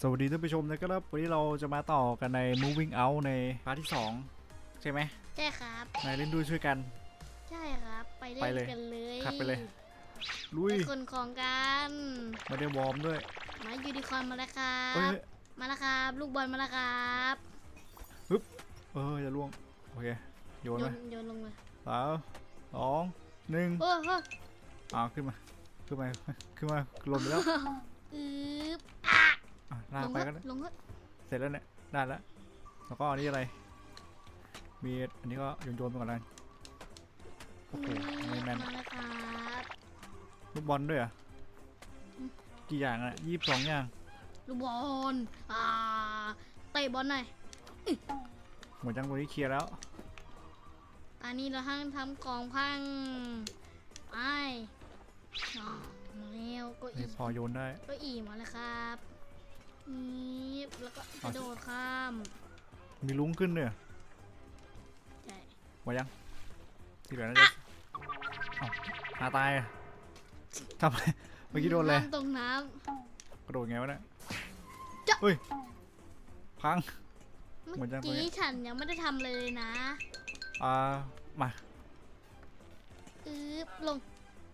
สวัสดีท่านผู้ชมนะครับวันนี้เราจะมาต่อกันใน Moving Out ในพาร์ทที่ 2 ใช่ไหมใช่ครับนายเล่นด้วยช่วยกัน ใช่ครับ ไปไปเล่นเลยกันเลยขับไปเลยลุไปยคนของกันไม่ได้วอร์มด้วยมายูนิคอร์นมาแล้วครัเฮ้ยบมาแล้วครับ ลูกบอลมาแล้วครับเออจะล่วงโอเคโยนโยไหมนโยนลงเลยสามสองหนึ่งโอ้โหอ้าวขึ้นมาขึ้นมาขึ้นมาหล่นไปแล้วอืบ อะลากลงไปเถก็อะได้ลงเถอะเสร็จแล้วเนี่ยได้แล้วแล้วก็อันนี้อะไร มีอันนี้ก็โยนโยนๆไปก่อนเลยโอ้โหนี่ไม่แมนมาแล้วครับลูกบอลด้วยเหรอะกี่อย่างอะยี่สิบสองอย่างลูกบอลอ่าเตะบอลหน่อยหมดจังตัวนี้เคลียร์แล้วตอนนี้เราห้างทำกองพังไปอ่ามาแล้วเก็นี่อีพอโยนได้ก็อีมาแล้วครับ นี่แล้วก็กระโดดข้ามมีลุ้งขึ้นด้วยเหรอใช่หมดยังที่เหลือน่าจะเอ้าหาตายอะทำไมเมื่อกี้โดนเลยำตรงน้กระโดดไงวะเนี่ยจ๊ะเฮ้ยพังำเหมืเมื่อนอจะตรงนี้กี้ฉันยังไม่ได้ทำเลยนะอ่ามาอืบลง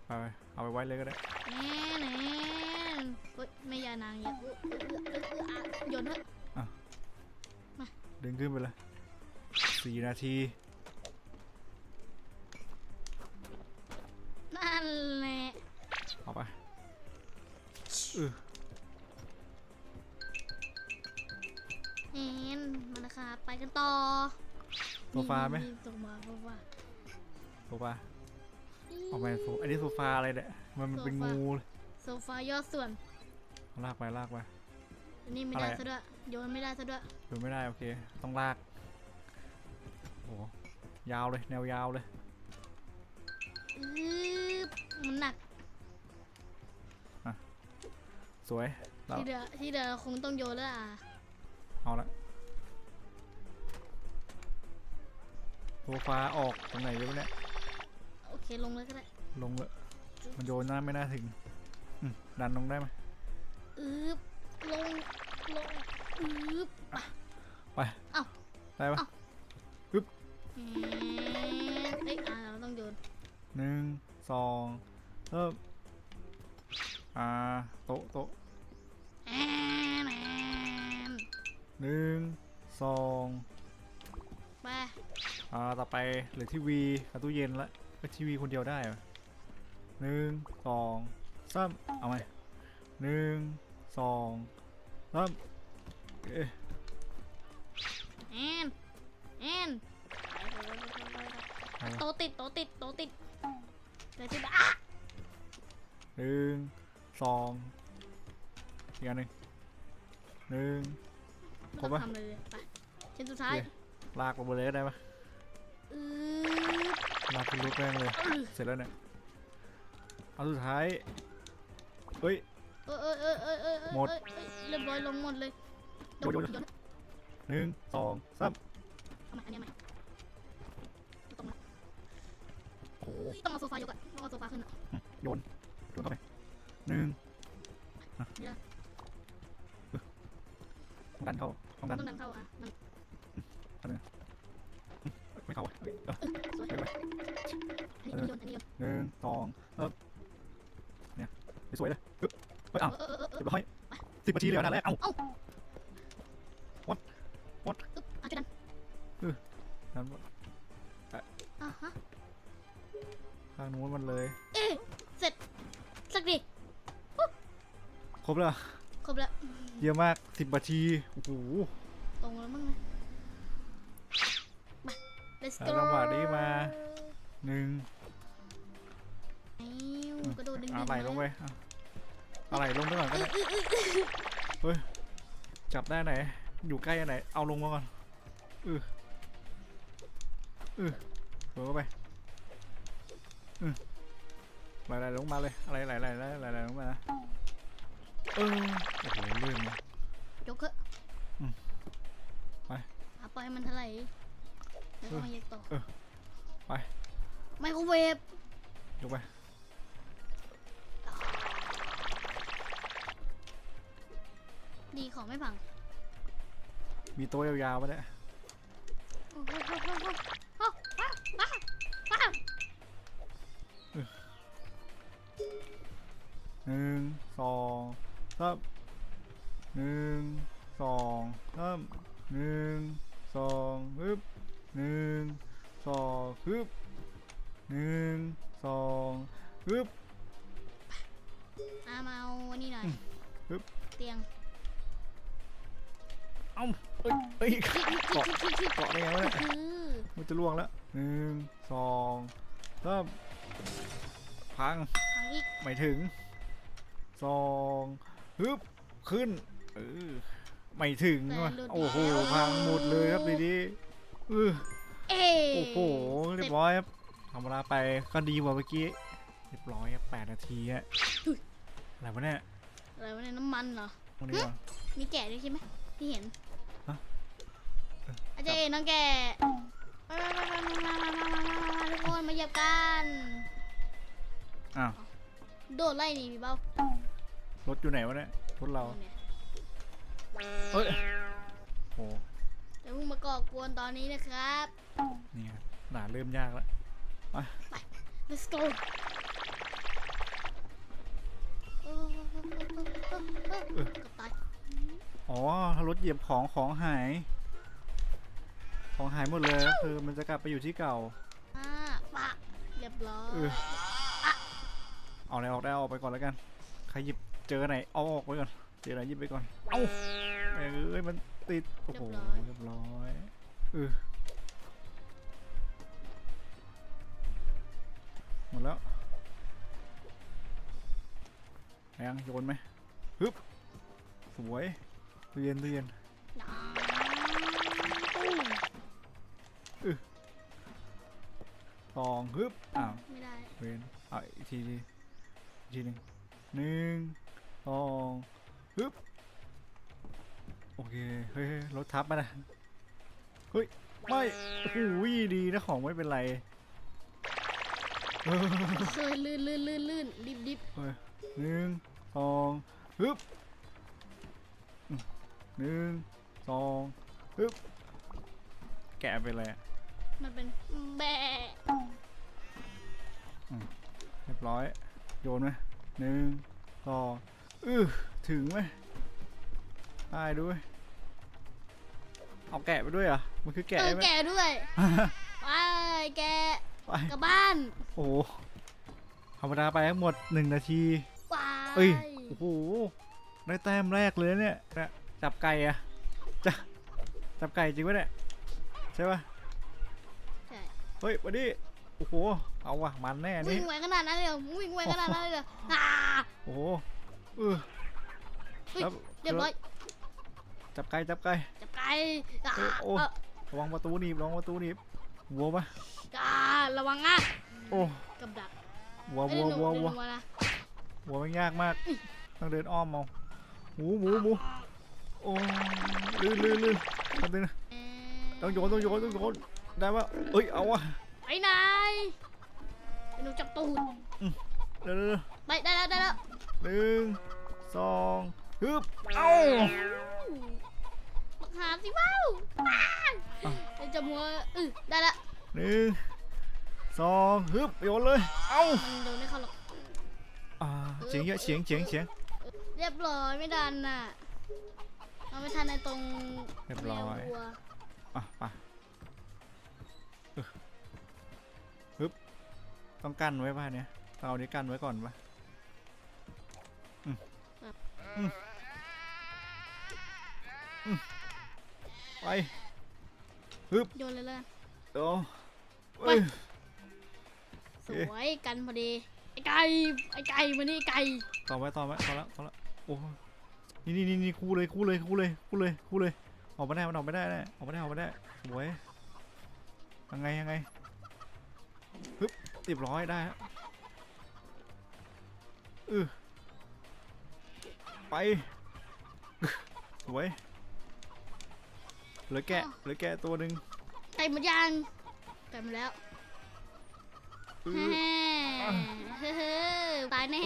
ไปไปเอาไปไว้เลยก็ได้แน่แน่ เฮ้ยไม่อยานางอย่าอื้ออื้ออื้ออื้ออื้ออะโยนเถอะดึงขึ้นไปเลยสี่นาที นั่นแหละเอาไปเออเอ็นมาแล้วค่ะไปกันต่อโซฟาไหมนี่โซฟาโซฟาโซฟาเอาไปโซอันนี้โซฟาอะไรเนี่ยมันมันเป็นโซฟางูเลย โซฟายอดส่วนลากไปลากไป อันนี้ไม่อะไรได้อะ ซะด้วยโยนไม่ได้ซะด้วยดูไม่ได้โอเค ต้องลากโอ้โหยาวเลยแนวยาวเลย อืบมันหนักสวยเราที่เดือที่เดือคงต้องโยนแล้วอะเอาละโซฟาออกตรงไหนดีวะเนี่ยโอเคลงเลยก็ได้ลงเลยมันโยนน่าไม่น่าถึง อืมดันลงได้ไหมอืบลงลงอืบไปเอ้า ได้ปะเอ้าแหมเอ้ยอ่าเราต้องโยนหนึ่งสองเริ่มอ่าโต๊ะโต๊ะแอนแอนหนึ่งสองไปอ่าต่อไปเหลือทีวีกับตู้เย็นละก็ทีวีคนเดียวได้เหรอหนึ่งสอง สามเอาไหมหนึ่งสองสามเอ๊ะแอนแอนโตะติดโตะติดโตะติดเดี๋ยวที่บ้าอะหนึ่งสองอีกอันหนึ่งหนึ่งไม่ครต้บองปะทำเลยไปชิ้นสุดท้ายโอเคลากลงไปเลยก็ได้ปะอืบลากขึ้นรถแม่งเลยอื้อเสร็จแล้วเนี่ย เอาสุดท้าย เฮ้ย เอยเอยเอยเอยเอยเอยหมด เอยเอยเรียบร้อยลงหมดเลยโยนโยนโยนหนึ่งสองสามเอาใหม่อันนี้เอาใหม่ตรงนะโอ้โหต้องเอาโซฟายกอะต้องเอาโซฟาขึ้นอะโยนโยนเข้าไปหนึ่งเดี๋ยวต้องดันเข้าต้องดันต้องดันเข้าอะนั่นไม่เข้าเฮ้ยเออสวยไปไปอันนี้โยนอันนี้โยนหนึ่งสองเออเนี่ย สวยๆเลยปึ๊บเฮ้ยเอ้าเออเออเออเอเรีอยบร้อยสิบนาทีเลยเหรอนะแรกเอ้า เอ้า What? What? อึ๊บอะช่วยดันนั้นอะฮะข้างนู้นมันเลย เอ๊ะเสร็จ สักดิ ครบแล้ว ครบแล้ว เยอะมากสิบนาทีโอ้โหตรงแล้วมั้งนะ มา let's แล้ว go จังหวะนี้มาหนึ่ง อ้าวกระโดดดึงเอาๆไหลลงไปนะอะเอาไหลลงไปก่อนก็ได้อื้ออื้ออื้อเฮ้ยจับได้ไหน อยู่ใกล้อันไหน เอาลงมาก่อนอืออือลงเข้าไปอือไหลไหลลงมาเลยอะไรไหลไหลไหลไหลไหลลงมานะเออโอ้โหลื่นนะ ยกเถอะอืมไปอะปล่อยให้มันถลายเดี๋ยวเออต้องมาแยกต่อเออไป ไมโครเวฟยกไป ดีของไม่พังมีโต๊ะยาวๆปะเนี่ยโอ้โหโอ้โหโอ้โหว้าวว้าวว้าวหนึ่งสองสามหนึ่งสองสามหนึ่งสองฮึบหนึ่งสองฮึบหนึ่งสองฮึบอามาเอาอันนี้หน่อยอืมปึ๊บเตียง เอ้าเอ้ยเอ้ยเกาะคิดคิดคิดเกาะได้ไงวะเนี่ยคือมันจะล่วงแล้วหนึ่งสองสามพังพังอีกไม่ถึงสองฮึบขึ้นเออไม่ถึงว่ะโอ้โหพังหมดเลยครับดีดีๆเออเอ้ยโอ้โหเรียบร้อยครับทำเวลาไปก็ดีกว่าเมื่อกี้เรียบร้อยครับแปดนาทีอะอะไรวะเนี่ยอะไรวะเนี่ยน้ำมันเหรอตรงนี้ก่อนมีแกะด้วยใช่ไหมที่เห็นฮะ อาจารย์เอ๋น้องแกะมามามามามามามามามาทุกคนมาเหยียบกันอ้าวโดดไล่หนี่พี่เบ้ารถอยู่ไหนวะเนี่ยรถเราเนี่ยเฮ้ยโอ้เดี๋ยวเพิ่งมาก่อกวนตอนนี้นะครับนี่ไงหนาเริ่มยากแล้ว let's go เออเกือบตายอ๋อถ้ารถเหยียบของของหาย ของหายหมดเลยก็คือมันจะกลับไปอยู่ที่เก่าอ่าปะเรียบร้อยเออเอาอะไรออกได้เอาออกไปก่อนแล้วกันใครหยิบเจอไหนเอาออกไปก่อนเจอไหนหยิบไปก่อนเอาเอ้ยมันติดโอ้โหเรียบร้อยเออหมดแล้วยังโยนไหมฮึบสวยตู้เย็นตู้เย็น มสองฮึบอ้าวไม่ได้ เวนเอาอีกทีดิอีกทีหนึ่งหนึ่งสองฮึบโอเค เฮ้ยเฮ้ยรถทับมานะเฮ้ย ไม่โอ้โหดีนะของไม่เป็นไรเออเคยลื่นลื่นลื่นลื่นดิบดิบเฮ้ยหนึ่งสองฮึบอืมหนึ่งสองฮึบแกะเป็นไรอะ มันเป็นแบะเรียบร้อย โยนไหมหนึ่งสองอือถึงไหมได้ด้วย เอาแกะไปด้วยเหรอะมันคือแกะเออใช่ไหม แกะด้วย ไปแกะไปกลับบ้านโอ้โหธรรมดาไปทั้งหมดหนึ่งนาที ไปเอ้ย โอ้โห ได้แต้มแรกเลยเนี่ยเนี่ยจับไก่อะจะจับไก่จริงปะเนี่ย ใช่ปะใช่เฮ้ยวันนี้โอ้โหเอาว่ะมันแน่วิ่นี่งไวขนาดนั้นเลยเหรอวิ่งไวขนาดนั้นเลยเหรออ่าโอ้โหเออเฮ้ยแล้วเรียบร้อยจับไก่จับไก่จับไก่อ่าเอ้ยโอ้เออระวังประตูหนีบระวังประตูหนีบวัวปะอ่าระวังอะโอ้กับดักวัวเอ้ยวัวหนูวัวหนูวัว หนูนะวัวมันยากมาก ต้องเดินอ้อมเอาหมูหมูหมูโอ้ลื่นลื่นลื่นทำดินะเอ่ต้องโยนต้องโยนต้องโยน ได้ปะเอ้ย เอาวะไปไหนไปหนูจับตูดเร็วเร็วเร็วไปได้แล้วได้แล้วหนึ่งสองฮึบเอ้า บักหาสิว้าวว้าวเดี๋ยวจะมัวอือได้ละหนึ่งสองฮึบโยนเลย เอ้ามันโดนไม่เข้าหรอกอ่าเฉียงเยอะเฉียงเฉียงเฉียง เรียบร้อยไม่ดันน่ะเราไม่ทันในตรงเรียบร้อย แนววัวอะไป ต้องกั้นไว้ป่ะเนี่ยต้องเอานี้กั้นไว้ก่อนป่ะอืมอืมอืมไปฮึบโยนเลยเลยเดี๋ยวเอ้ยสวยกันพอดีไอ้ไก่ไอ้ไก่มานี่ไก่ต่อไว้ต่อไว้ต่อแล้วต่อแล้วโอ้นี่นี่นี่นี่คู่เลยคู่เลยคู่เลยคู่เลยคู่เลยออกไม่ได้มันออกไม่ได้แน่ออกไม่ได้ออกไม่ได้สวยยังไงยังไงฮึบ เรียบร้อยได้ฮะเออไปสวยเหลือแกะเหลือแกะตัวหนึ่งไก่หมดยังไก่หมดแล้วเอเฮ้อเฮ้ตายแน่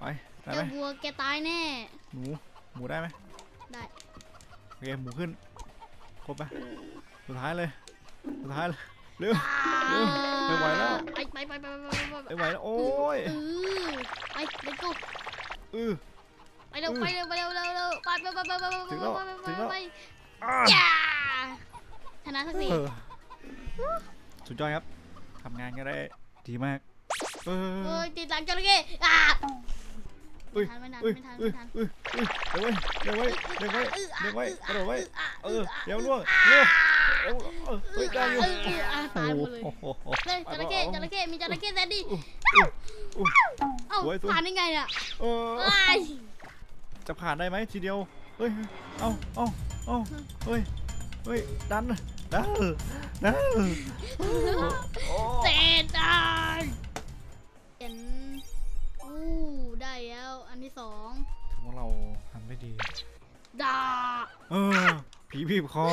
ไปได้เจ้าไหมวัวแกตายแน่หนูหนูมูได้ไหมได้ โอเคหมูขึ้นครบไปสุดท้ายเลยสุดท้ายเลย เร็วเออไม่ไหวแล้วไปไปไปไปไปไปไม่ไหวแล้วโอ้ยเออไปไปกูเออ ไปเร็วไปเร็วไปเร็วเร็วเร็วไปไปไปไปไปไปถึงแล้วไปถึงแล้ว ไปอ่าย่าชนะสักทีเออสุดยอดครับทำงานก็ได้ดีมาก เอเอออติดหลังจระเข้อ่าเอ้ยทันไม่ทันเอ้ยไม่ทันเอ้ไม่ยทัน เอ้ยเอ้ยเดี๋ยวไว้เดี๋ยวไว้เดี๋ยวไว้เดี๋ยวไว้กระโดดไว้ เออเดี๋ยวล่วงล่วง เดี๋ยวเออเฮ้ยได้อยู่เออเอออะตายหมดเลยโอ้โหเลยจระเข้จระเข้มีจระเข้แซนดี้อุ๊ยเอ้าสวยสวย ผ่านได้ไงเนี่ยเออว้ายจะผ่านได้ไหมทีเดียว เฮ้ย เอาเอาเอาเฮ้ย เฮ้ย ดัน ดัน ดันโอ้เสร็จได้เห็นอู้ได้แล้วอันที่สองถือว่าเราทำได้ดีดาเออ ผีบีบคอ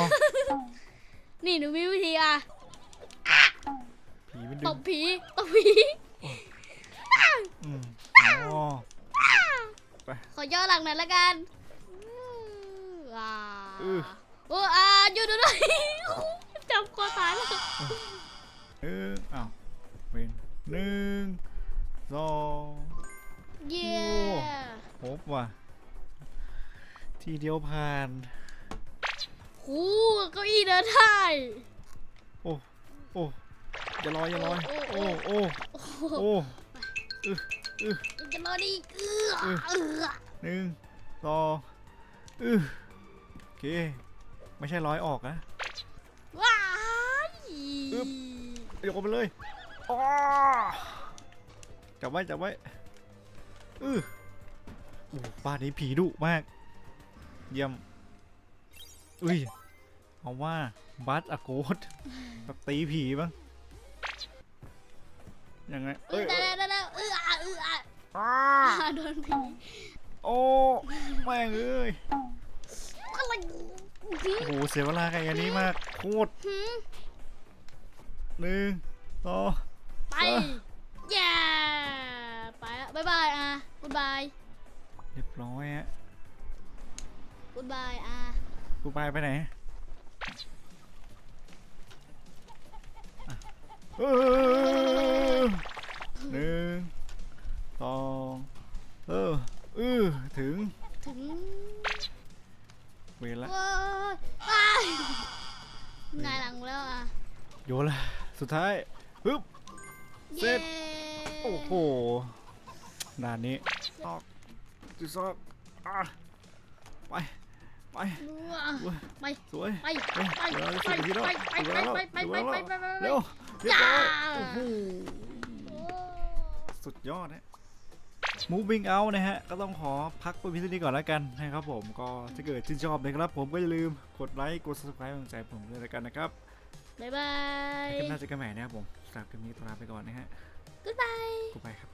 นี่หนูมีวิธีอะผีมันดึตงบผีตบผี อืมอ๋อไปขอย่อหลังหน่อยละกันอ่าอือโอ้อาอยู่ดูด้วยจับคอตายแล้วเอออ้าวเป็นหนึ่งสองเย้โอ้ครบว่ะ ทีเดียวผ่าน หูเก้าอี้เดินได้ โอ้ โอ้ อย่าลอยอย่าลอย โอ้ โอ้ โอ้โอ้โอ้โอ้จะรอดีเอื้อเออเอื้อหนึ่งสองอือโอเค ไม่ใช่ร้อยออกนะ ว้ายอึ๊บยกออกไปเลยอ้อจับไว้จับไว้อือโอ้บ้านนี้ผีดุมาก เยี่ยม อุ้ย เอาว่าบัสอะโกดแบบตีผีบ้างยังไงเอ้เอ้ยยได้เอ้ยได้ได้เอื้อเอื้ออ้าอ่าโดนผีโอ้แม่งเอ้ยอะไรโอ้โหเสียเวลากับอันนี้มากโคตรหืมหนึ่งสอง ไปเออแย่ไปแล้วบ๊ายบายอะกุดบายเรียบร้อยฮะกุดบายอะกูไปไปไหนอะ เออหนึ่งสองเออเออถึงถึงเวลาว้ายว้ายหงายหลังแล้วอะโยนละสุดท้ายฮึบเสร็จ ย้โอ้โหด่านนี้ซอกจุดซอกอะไปไปว้าเว้ยไป สวยไปเฮ้ยไปเดี๋ยวเราจะไปสิบนาทีแล้วไปไปเดี๋ยวเราไป ไป ไป ไป ไป ไปเร็ว เรียบร้อยโอ้โหโอ้สุดยอดนะ Moving out นะฮะ ก็ต้องขอพักไปพิธีนี้ก่อนแล้วกันนะครับผมก็ถ้าเกิดชื่นชอบนะครับ ผมก็อย่าลืมกดไลค์กด subscribe กำลังใจผมด้วยแล้วกันนะครับบ๊ายบายกันน่าจะกันใหม่นะครับผมสำหรับคลิปนี้ลาไปก่อนนะฮะ Goodbye กูไปครับ